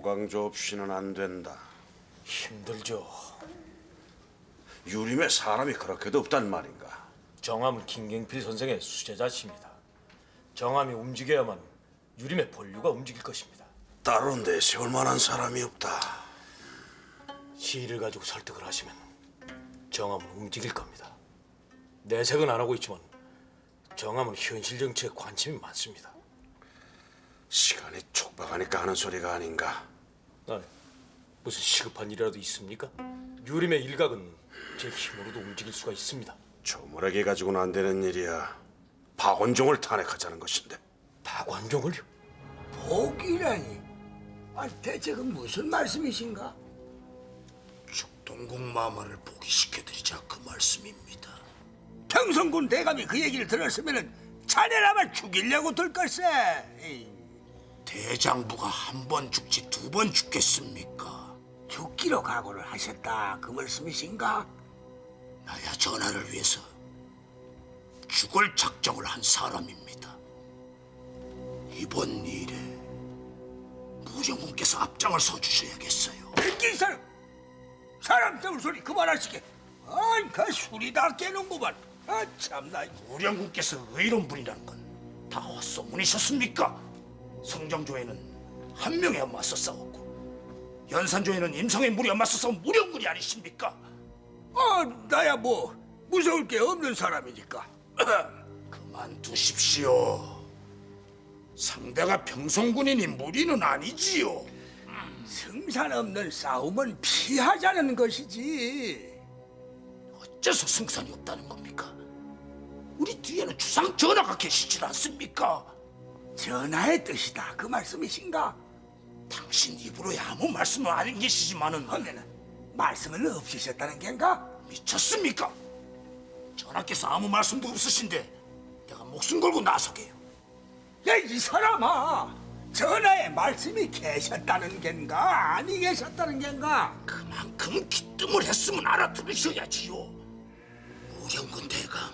도강조 없이는 안 된다. 힘들죠. 유림에 사람이 그렇게도 없단 말인가. 정함은 김경필 선생의 수제자십니다. 정함이 움직여야만 유림의 본류가 움직일 것입니다. 따로 내세울 만한 사람이 없다. 시를 가지고 설득을 하시면 정함은 움직일 겁니다. 내색은 안 하고 있지만 정함은 현실 정치에 관심이 많습니다. 시간이 촉박하니까 하는 소리가 아닌가. 아니, 무슨 시급한 일이라도 있습니까? 유림의 일각은 제 힘으로도 움직일 수가 있습니다. 조물에게 가지고는 안 되는 일이야. 박원종을 탄핵하자는 것인데. 박완종을요? 복이라니. 아, 대체 그 무슨 말씀이신가? 동국 마마를 포기시켜드리자 그 말씀입니다. 평성군 대감이 그 얘기를 들었으면은 자네라면 죽이려고 들 걸세. 대장부가 한 번 죽지 두 번 죽겠습니까? 죽기로 각오를 하셨다 그 말씀이신가? 나야 전하를 위해서 죽을 작정을 한 사람입니다. 이번 일에 무정군께서 앞장을 서주셔야겠어요. 백기 사람, 사람 때울 소리 그만하시게. 아이, 그 술이 다 깨는구만. 아 참나. 무령군께서 의로운 분이라는 건다 헛소문이셨습니까? 성정조에는 한 명에 맞서 싸웠고 연산조에는 임성의 무리에 맞서 싸운 무령군이 아니십니까? 아, 나야 뭐 무서울 게 없는 사람이니까. 그만두십시오. 상대가 평성군이니 무리는 아니지요. 승산 없는 싸움은 피하자는 것이지. 어째서 승산이 없다는 겁니까? 우리 뒤에는 주상 전하가 계시질 않습니까? 전하의 뜻이다 그 말씀이신가? 당신 입으로야 아무 말씀은 안 계시지만은 하면은 말씀을 없으셨다는 겐가? 미쳤습니까? 전하께서 아무 말씀도 없으신데 내가 목숨 걸고 나서게요. 야 이 사람아 전하의 말씀이 계셨다는 겐가 아니 계셨다는 겐가? 그만큼 기뜸을 했으면 알아들으셔야지요. 무령군 대감,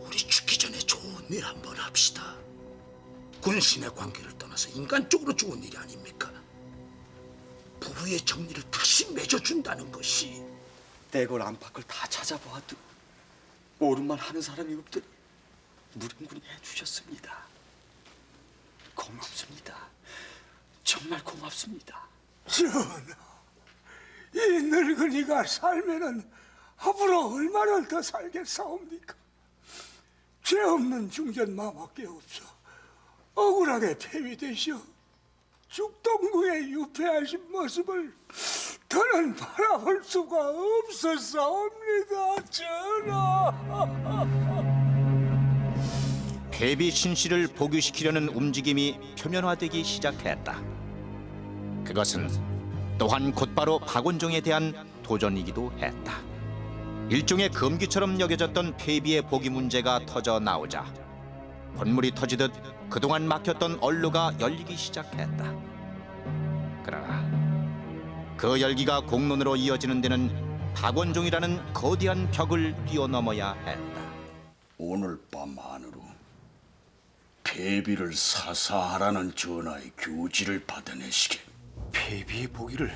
우리 죽기 전에 좋은 일 한번 합시다. 군신의 관계를 떠나서 인간적으로 좋은 일이 아닙니까? 부부의 정리를 다시 맺어준다는 것이 떼걸 안팎을 다 찾아보아도 옳은만 하는 사람이 없더니 무령군이 해주셨습니다. 고맙습니다. 정말 고맙습니다. 전하 이 늙은이가 살면은 앞으로 얼마나 더 살겠사옵니까? 죄 없는 중전 마밖에 없어 억울하게 폐위되시어 죽동구의 유폐하신 모습을 더는 바라볼 수가 없었사옵니다 전하 폐비 신 씨를 복유시키려는 움직임이 표면화되기 시작했다. 그것은 또한 곧바로 박원종에 대한 도전이기도 했다. 일종의 금기처럼 여겨졌던 폐비의 복위 문제가 터져 나오자 본물이 터지듯 그동안 막혔던 언로가 열리기 시작했다. 그러나 그 열기가 공론으로 이어지는 데는 박원종이라는 거대한 벽을 뛰어넘어야 했다. 오늘 밤 안으로 폐비를 사사하라는 전하의 교지를 받아내시게. 폐비의 보기를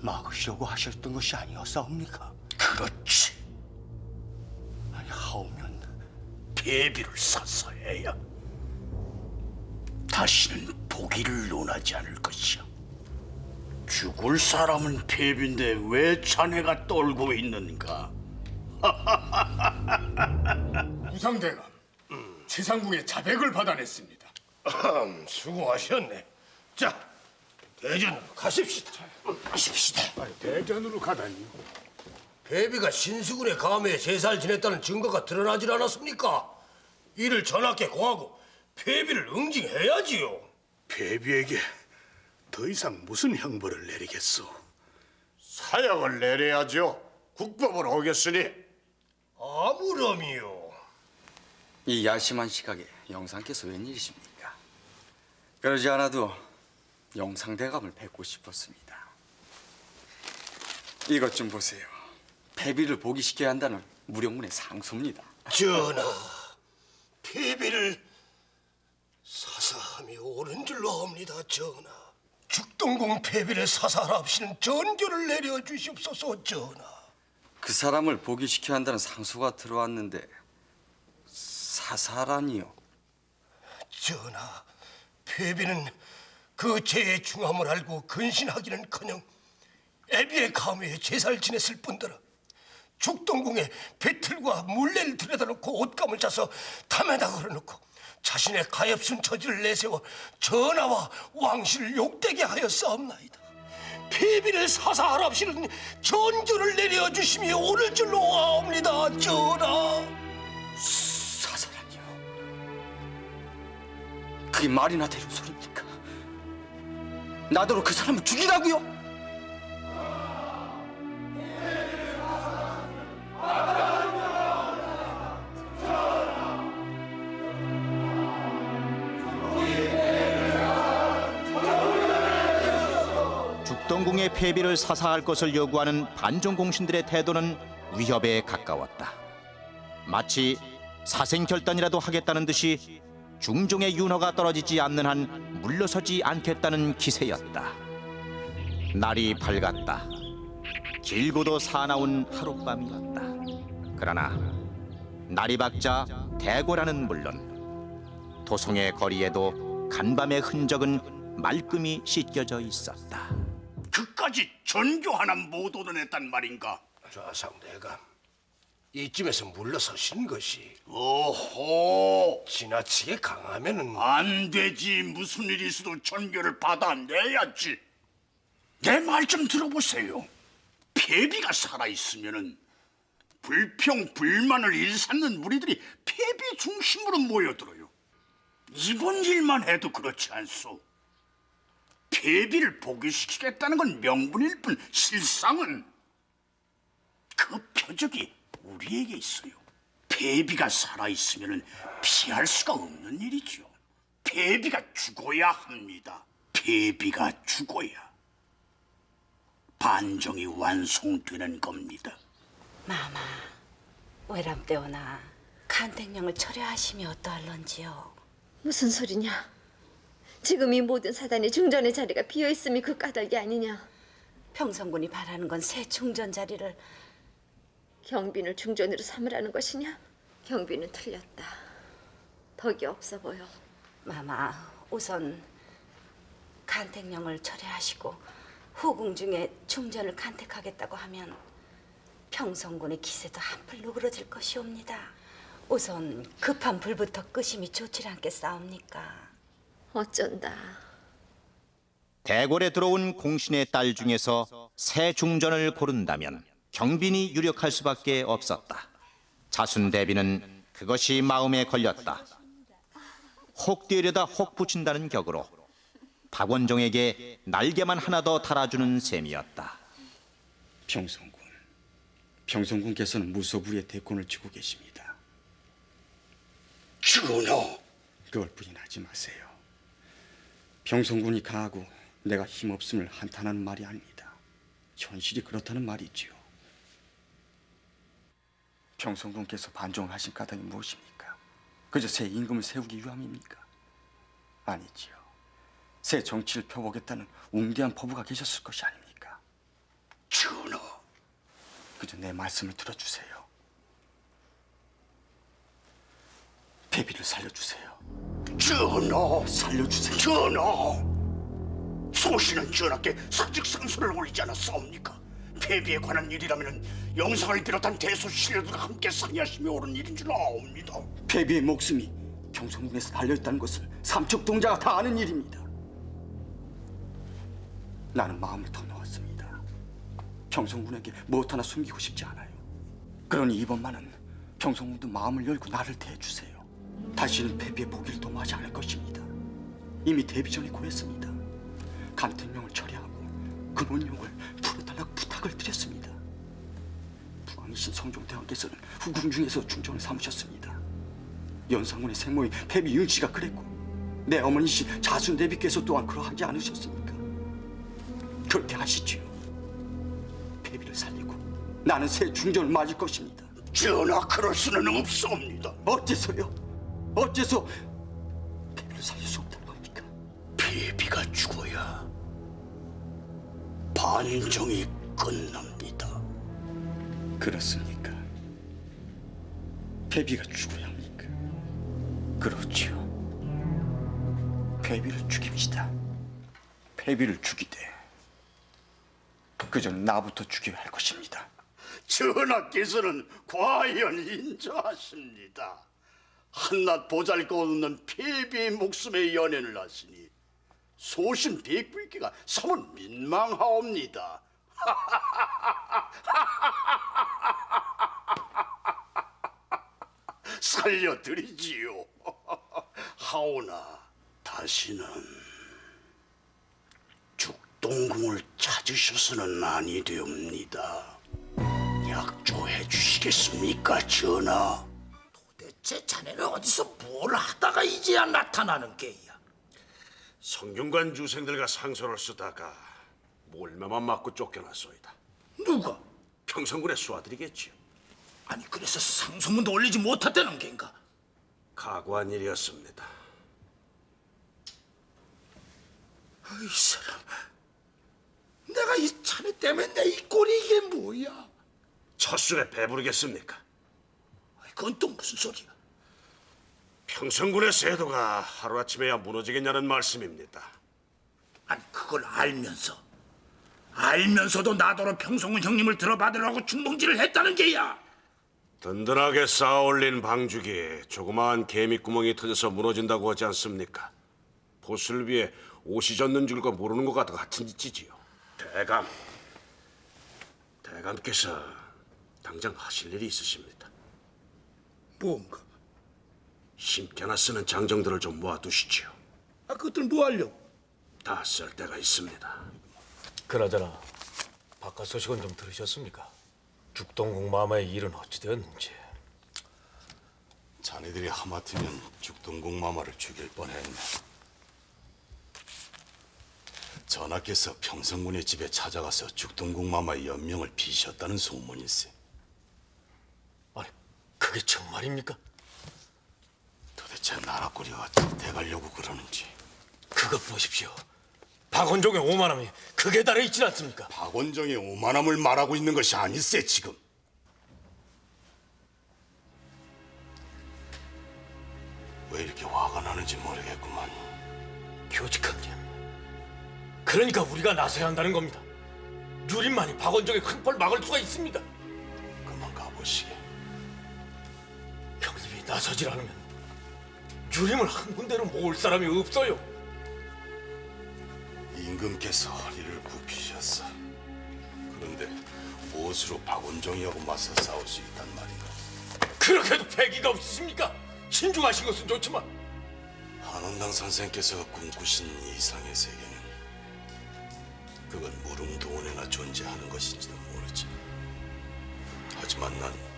막으시려고 하셨던 것이 아니었사옵니까? 그렇지. 아니 하오면 폐비를 사사해야 다시는 보기를 논하지 않을 것이야. 죽을 사람은 폐비인데 왜 자네가 떨고 있는가? 부상대감, 최상궁의 자백을 받아냈습니다. 수고하셨네. 자, 대전으로 가십시다. 가십시다. 대전으로 가다니. 배비가 신수군의 감회에 제사를 지냈다는 증거가 드러나질 않았습니까? 이를 전하께 고하고 폐비를 응징해야지요. 폐비에게 더 이상 무슨 형벌을 내리겠소? 사형을 내려야죠. 국법을 어겼으니. 아무렴이요. 이 야심한 시각에 영상께서 웬일이십니까? 그러지 않아도 영상 대감을 뵙고 싶었습니다. 이것 좀 보세요. 패비를 복위시켜야 한다는 무령문의 상소입니다. 전하, 폐비를 사사함이 옳은 줄로 합니다, 전하. 죽동공 폐비를 사살합시는 전교를 내려주시옵소서 전하. 그 사람을 복위시켜야 한다는 상소가 들어왔는데 사사라니요. 전하, 폐비는 그 죄의 중함을 알고 근신하기는커녕 애비의 감회에 제사를 지냈을 뿐더러 죽동궁에 배틀과 물레를 들여다놓고 옷감을 짜서 탐에다 걸어놓고 자신의 가엾은 처지를 내세워 전하와 왕실을 욕되게 하였사옵나이다. 폐비를 사사하랍시는 전조를 내려주심이 오를 줄로 아옵니다, 전하. 사사라니요. 그게 말이나 되는 소리입니까? 나더러 그 사람을 죽이라고요? 죽동궁의 폐비를 사사할 것을 요구하는 반정 공신들의 태도는 위협에 가까웠다. 마치 사생결단이라도 하겠다는 듯이 중종의 윤허가 떨어지지 않는 한 물러서지 않겠다는 기세였다. 날이 밝았다. 길고도 사나운 하룻밤이었다. 그러나 날이 밝자 대궐안은 물론 도성의 거리에도 간밤의 흔적은 말끔히 씻겨져 있었다. 그까지 전교 하나 못 얻어냈단 말인가? 좌상대감, 이쯤에서 물러서신 것이 오호, 지나치게 강하면은 안 되지. 무슨 일이 있어도 전교를 받아내야지. 내 말 좀 들어보세요. 폐비가 살아있으면은 불평, 불만을 일삼는 무리들이 폐비 중심으로 모여들어요. 이번 일만 해도 그렇지 않소. 폐비를 복위시키겠다는 건 명분일 뿐 실상은 그 표적이 우리에게 있어요. 폐비가 살아있으면 피할 수가 없는 일이죠. 폐비가 죽어야 합니다. 폐비가 죽어야 반정이 완성되는 겁니다. 마마, 외람 때오나 간택령을 철회하심이 어떠할런지요? 무슨 소리냐? 지금 이 모든 사단이 중전의 자리가 비어 있음이 그 까닭이 아니냐? 평성군이 바라는 건 새 중전 자리를 경빈을 중전으로 삼으라는 것이냐? 경빈은 틀렸다. 덕이 없어 보여. 마마 우선 간택령을 철회하시고 후궁 중에 중전을 간택하겠다고 하면 평성군의 기세도 한풀 누그러질 것이옵니다. 우선 급한 불부터 끄심이 좋지 않겠사옵니까? 어쩐다. 대궐에 들어온 공신의 딸 중에서 새 중전을 고른다면 경빈이 유력할 수밖에 없었다. 자순 대비는 그것이 마음에 걸렸다. 혹 뛰려다 혹 붙인다는 격으로 박원종에게 날개만 하나 더 달아주는 셈이었다. 평성군, 평성군께서는 무소부의 대권을 쥐고 계십니다. 전하, 그걸 부인하지 마세요. 평성군이 강하고 내가 힘없음을 한탄하는 말이 아닙니다. 현실이 그렇다는 말이지요. 평성군께서 반정을 하신 까닭이 무엇입니까? 그저 새 임금을 세우기 위함입니까? 아니지요. 새 정치를 펴보겠다는 웅대한 포부가 계셨을 것이 아닙니까? 전하. 그저 내 말씀을 들어주세요. 배비를 살려주세요. 전하, 살려주세요. 전하. 소신은 전하께 사직 상소를 올리지 않았사옵니까? 폐비에 관한 일이라면 영상을 비롯한 대소 신료들과 함께 상의하시며 옳은 일인 줄 아옵니다. 배비의 목숨이 평성군에서 달려있다는 것을 삼척 동자가 다 아는 일입니다. 나는 마음을 터놓았습니다. 평성군에게 무엇 하나 숨기고 싶지 않아요. 그러니 이번만은 평성군도 마음을 열고 나를 대해주세요. 다시는 배비의 보기를 도모하지 않을 것입니다. 이미 데뷔 전에 고했습니다. 간택령을 처리하고 금원용을 풀어달라고 부탁을 드렸습니다. 부왕이신 성종대왕께서는 후궁 중에서 중전을 삼으셨습니다. 연상군의 생모인 패비 윤 씨가 그랬고 내 어머니신 자순 대비께서 또한 그러하지 않으셨습니까? 그렇게 하시지요. 패비를 살리고 나는 새 중전을 맞을 것입니다. 전하, 그럴 수는 없사옵니다. 어째서요? 어째서 패비를 살릴 수 없다는 겁니까? 폐비가 죽어야 반정이 끝납니다. 그렇습니까? 베비가 죽어야 합니까? 그렇지요. 베비를 죽입시다. 베비를 죽이되 그전 나부터 죽여야 할 것입니다. 전하께서는 과연 인자하십니다. 한낱 보잘것없는 폐비의 목숨에 연연을 하시니 소신 백불기가 사뭇 민망하옵니다. 살려드리지요. 하오나 다시는 죽동궁을 찾으셔서는 아니 되옵니다. 약조해 주시겠습니까, 전하? 도대체 자네는 어디서 뭘 하다가 이제야 나타나는 게야? 성균관 유생들과 상소를 쓰다가 몰매만 맞고 쫓겨났소이다. 누가? 평성군의 수하들이겠지요. 아니 그래서 상소문도 올리지 못했다는 게인가? 각오한 일이었습니다. 이 사람, 내가 이 자네 때문에 내 이 꼴이 이게 뭐야? 첫술에 배부르겠습니까? 그건 또 무슨 소리야? 평성군의 세도가 하루아침에야 무너지겠냐는 말씀입니다. 아니 그걸 알면서 알면서도 나더러 평성훈 형님을 들어받으라고 중봉질을 했다는 게야. 든든하게 쌓아올린 방죽이 조그마한 개미구멍이 터져서 무너진다고 하지 않습니까? 보슬 위에 옷이 젖는 줄과 모르는 것 같아 같은 짓이지요. 대감, 대감께서 당장 하실 일이 있으십니다. 뭔가? 힘께나 쓰는 장정들을 좀 모아두시지요. 아 그것들 뭐 하려고? 다쓸 때가 있습니다. 그나저나 바깥 소식은 좀 들으셨습니까? 죽동궁 마마의 일은 어찌 되었는지. 자네들이 하마터면 죽동궁 마마를 죽일 뻔했네. 전하께서 평성군의 집에 찾아가서 죽동궁 마마의 연명을 비셨다는 소문일세. 그게 정말입니까? 도대체 나라꾸리가 어떻게 돼가려고 그러는지. 그것 보십시오. 박원종의 오만함이 극에 달해 있지 않습니까? 박원정의 오만함을 말하고 있는 것이 아닐세 지금. 왜 이렇게 화가 나는지 모르겠구만. 교직함님. 그러니까 우리가 나서야 한다는 겁니다. 유림만이 박원종의 큰벌 막을 수가 있습니다. 그만 가보시게. 나서질 않으면 유림을 한 군데로 모을 사람이 없어요. 임금께서 허리를 굽히셨어. 그런데 무엇으로 박원종이하고 맞서 싸울 수 있단 말인가? 그렇게도 패기가 없으십니까? 신중하신 것은 좋지만 한원당 선생께서 꿈꾸신 이상의 세계는 그건 무릉도원에나 존재하는 것인지도 모르지. 하지만 난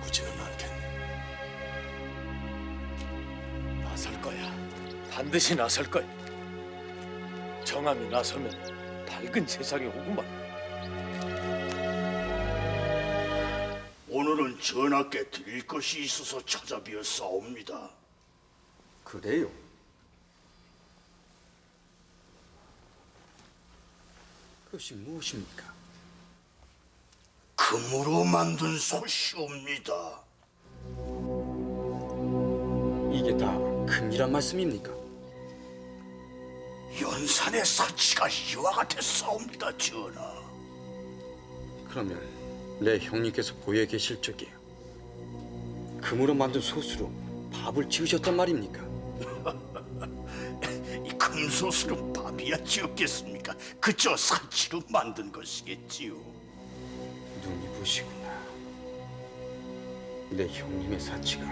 꿈을 꾸지는 않겠네. 나설 거야. 반드시 나설 거야. 정함이 나서면 밝은 세상이 오구만. 오늘은 전하께 드릴 것이 있어서 찾아뵈었사옵니다. 그래요? 그것이 무엇입니까? 금으로 만든 솥이옵니다. 이게 다 금이란 말씀입니까? 연산의 사치가 이와 같았사옵니다, 전하. 그러면 내 형님께서 보여 계실 적에 금으로 만든 소스로 밥을 지으셨단 말입니까? 이 금솥으로 밥이야 지었겠습니까? 그저 사치로 만든 것이겠지요. 눈이 부시구나. 내 형님의 사치가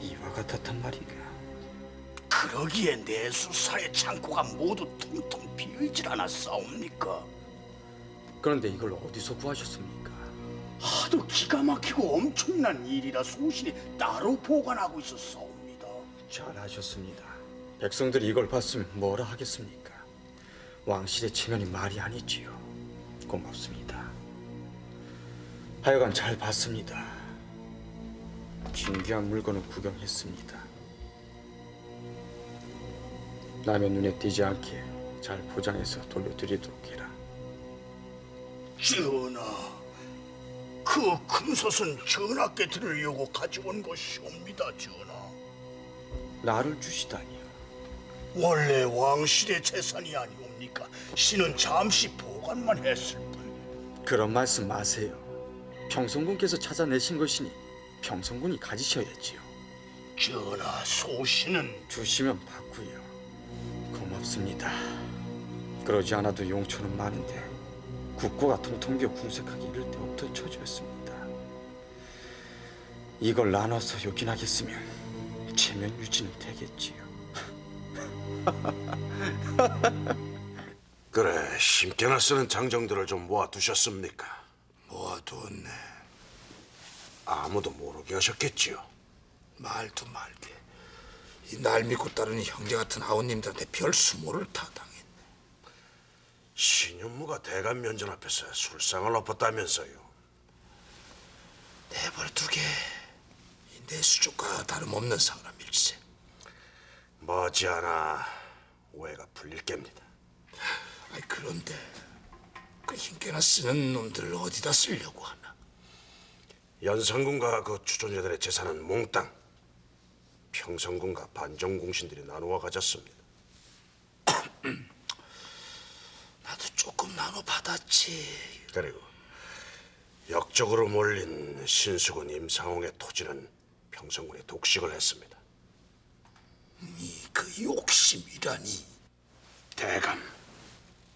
이와 같았단 말인가? 그러기에 내 수사의 창고가 모두 텅텅 비어있질 않았사옵니까? 그런데 이걸 어디서 구하셨습니까? 하도 기가 막히고 엄청난 일이라 소신이 따로 보관하고 있었사옵니다. 잘하셨습니다. 백성들이 이걸 봤으면 뭐라 하겠습니까? 왕실의 체면이 말이 아니지요. 고맙습니다. 하여간 잘 봤습니다. 진귀한 물건을 구경했습니다. 남의 눈에 띄지 않게 잘 포장해서 돌려드리도록 해라. 전하, 그 금솥은 전하께 드리려고 가져온 것이옵니다, 전하. 나를 주시다니요. 원래 왕실의 재산이 아니옵니까? 신은 잠시 보관만 했을 뿐. 그런 말씀 마세요. 평성군께서 찾아내신 것이니 평성군이 가지셔야지요. 전하, 소신은 주시면 받고요. 고맙습니다. 그러지 않아도 용처는 많은데 국고가 통통비어 궁색하기 이를 데 없던 처지였습니다. 이걸 나눠서 요긴하겠으면 체면 유지는 되겠지요. 그래 심께나 쓰는 장정들을 좀 모아두셨습니까? 모아두었네. 아무도 모르게 하셨겠지요. 말도 말게. 이 날 믿고 따르는 형제 같은 아우님들한테 별 수모를 타당했네. 신윤무가 대감 면전 앞에서 술상을 엎었다면서요. 내벌 두개 내 수족과 다름없는 사람일세. 머지않아 오해가 풀릴 겁니다. 아이 그런데 그 힘께나 쓰는 놈들을 어디다 쓰려고 하나? 연산군과 그 추존자들의 재산은 몽땅 평성군과 반정공신들이 나누어 가졌습니다. 나도 조금 나눠 받았지. 그리고 역적으로 몰린 신수군 임상홍의 토지는 평성군이 독식을 했습니다. 그 욕심이라니. 대감,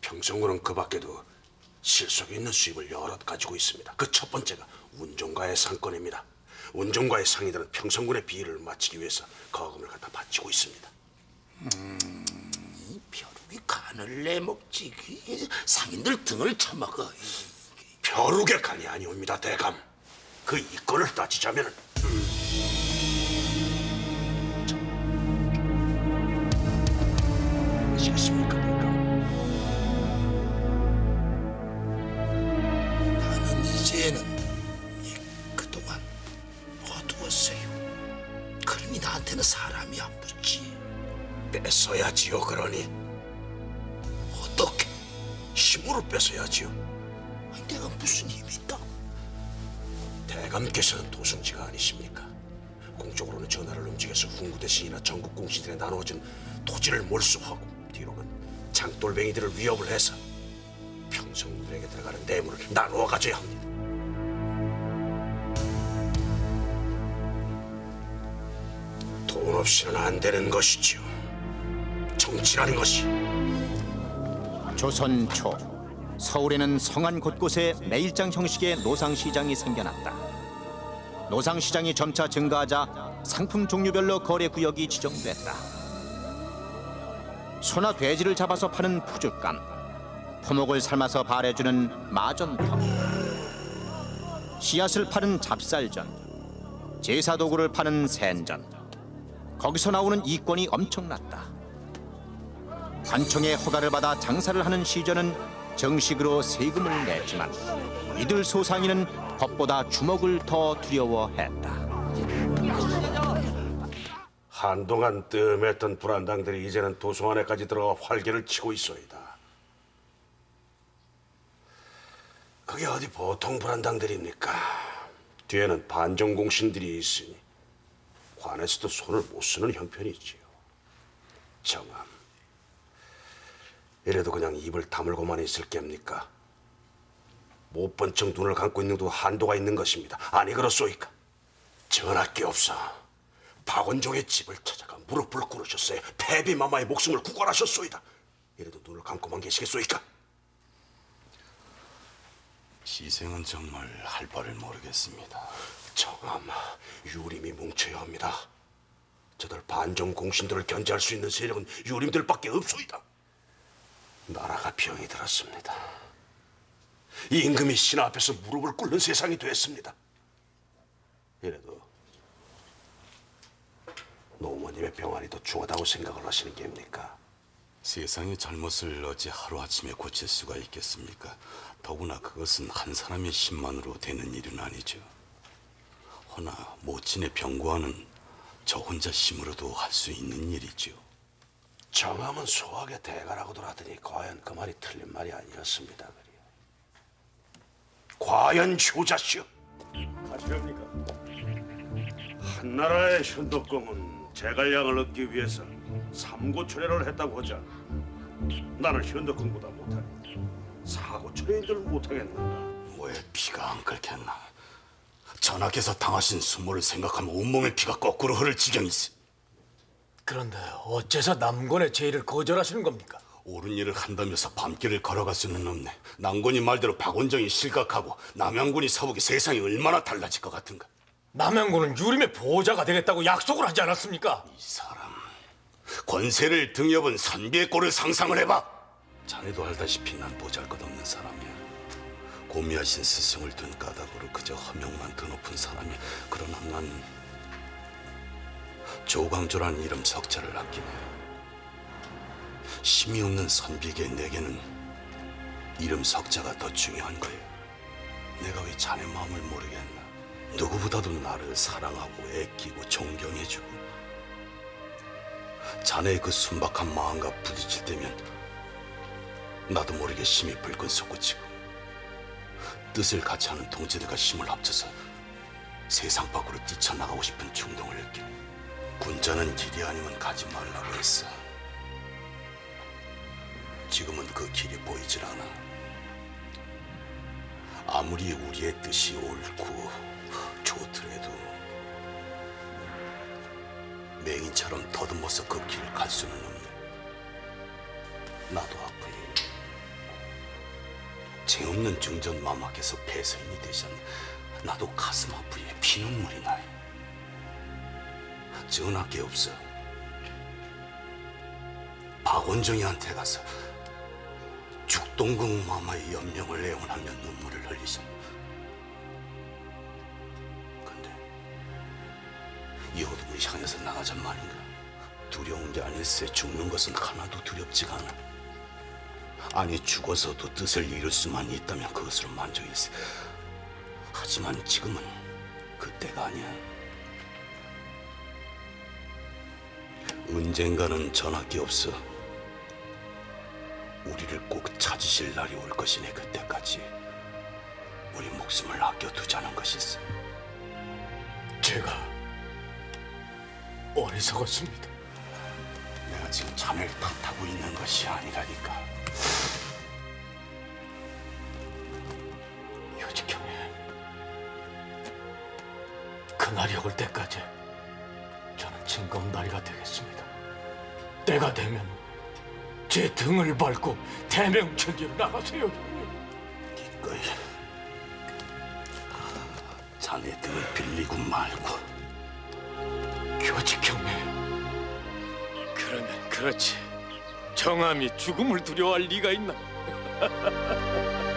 평성군은 그 밖에도 실속이 있는 수입을 여럿 가지고 있습니다. 그 첫 번째가 운종가의 상권입니다. 운종가의 상인들은 평성군의 비위를 맞추기 위해서 거금을 갖다 바치고 있습니다. 이 벼룩이 간을 내먹지. 이 상인들 등을 쳐먹어. 벼룩의 간이 아니옵니다, 대감. 그 이권을 따지자면 무슨 힘이 있다? 대감께서는 도승지가 아니십니까? 공적으로는 전하를 움직여서 훈구 대신이나 전국 공신들에 나누어진 토지를 몰수하고 뒤로는 장돌뱅이들을 위협을 해서 평성들에게 들어가는 뇌물을 나누어 가져야 합니다. 돈 없이는 안 되는 것이지요. 정치라는 것이. 조선 초 서울에는 성안 곳곳에 매일장 형식의 노상시장이 생겨났다. 노상시장이 점차 증가하자 상품 종류별로 거래 구역이 지정됐다. 소나 돼지를 잡아서 파는 푸죽감, 포목을 삶아서 발해주는 마전터, 씨앗을 파는 잡살전, 제사 도구를 파는 센전. 거기서 나오는 이권이 엄청났다. 관청의 허가를 받아 장사를 하는 시전은 정식으로 세금을 냈지만 이들 소상인은 법보다 주먹을 더 두려워했다. 한동안 뜸했던 불안당들이 이제는 도성 안에까지 들어가 활개를 치고 있소이다. 그게 어디 보통 불안당들입니까? 뒤에는 반정공신들이 있으니 관에서도 손을 못 쓰는 형편이지요. 정함. 이래도 그냥 입을 다물고만 있을 겝니까? 못 본 척 눈을 감고 있는 도 한도가 있는 것입니다. 아니 그렇소이까? 전할 게 없어. 박원종의 집을 찾아가 무릎을 꿇으셨어요. 패비마마의 목숨을 구걸하셨소이다. 이래도 눈을 감고만 계시겠소이까? 시생은 정말 할 바를 모르겠습니다. 정암, 유림이 뭉쳐야 합니다. 저들 반정 공신들을 견제할 수 있는 세력은 유림들밖에 없소이다. 나라가 병이 들었습니다. 임금이 신하 앞에서 무릎을 꿇는 세상이 됐습니다. 이래도 노모님의 병환이 더 중하다고 생각을 하시는 게입니까? 세상의 잘못을 어찌 하루아침에 고칠 수가 있겠습니까? 더구나 그것은 한 사람의 힘만으로 되는 일은 아니죠. 허나 모친의 병고하는 저 혼자 힘으로도 할 수 있는 일이죠. 정함은 소학의 대가라고들 하더니 과연 그 말이 틀린 말이 아니었습니다. 그래요. 과연 효자시여. 가시렵니까? 한나라의 현덕공은 제갈량을 얻기 위해서 삼고초례를 했다고 하자. 나는 현덕공보다 못하니 사고초례인 줄 못하겠는가? 왜 피가 안 끓겠나? 전하께서 당하신 수모를 생각하면 온몸의 피가 거꾸로 흐를 지경이지. 그런데 어째서 남권의 제의를 거절하시는 겁니까? 옳은 일을 한다면서 밤길을 걸어갈 수는 없네. 남군이 말대로 박원정이 실각하고 남양군이 서북이 세상이 얼마나 달라질 것 같은가. 남양군은 유림의 보호자가 되겠다고 약속을 하지 않았습니까? 이 사람 권세를 등여본 선비의 꼴을 상상을 해봐. 자네도 알다시피 난 보잘것없는 사람이야. 고미하신 스승을 둔 까닭으로 그저 허명만 드높은 사람이 그러나 난 조광조라는 이름 석자를 아끼네. 힘이 없는 선비에게 내게는 이름 석자가 더 중요한 거야. 내가 왜 자네 마음을 모르겠나? 누구보다도 나를 사랑하고 애끼고 존경해주고 자네의 그 순박한 마음과 부딪힐 때면 나도 모르게 심이 불끈 솟구치고 뜻을 같이 하는 동지들과 힘을 합쳐서 세상 밖으로 뛰쳐나가고 싶은 충동을 느끼네 군자는 길이 아니면 가지 말라고 했어 지금은 그 길이 보이질 않아 아무리 우리의 뜻이 옳고 좋더라도 맹인처럼 더듬어서 그 길을 갈 수는 없네. 나도 아프니 죄 없는 중전 마마께서 폐서인이 되셨네. 나도 가슴 아프니 피눈물이 나요. 전할 게 없어. 박원정이한테 가서 죽동궁 마마의 연명을 애원하며 눈물을 흘리셨네. 근데 이 어둠을 향해서 나가잔 말인가? 두려운 게 아닐세 죽는 것은 하나도 두렵지가 않아. 아니 죽어서도 뜻을 이룰 수만 있다면 그것으로 만족했어. 하지만 지금은 그때가 아니야. 언젠가는 전학이 없어. 우리를 꼭 찾으실 날이 올 것이네 그때까지 우리 목숨을 아껴두자는 것이지. 제가 어리석었습니다. 내가 지금 자네를 탓하고 있는 것이 아니라니까. 효직형님, 그날이 올 때까지 저는 징검다리가 되겠습니다. 때가 되면 제 등을 밟고 대명천지로 나가세요. 기꺼이 자네 등을 빌리고 말고 교직형님. 그러면 그렇지. 정함이 죽음을 두려워할 리가 있나?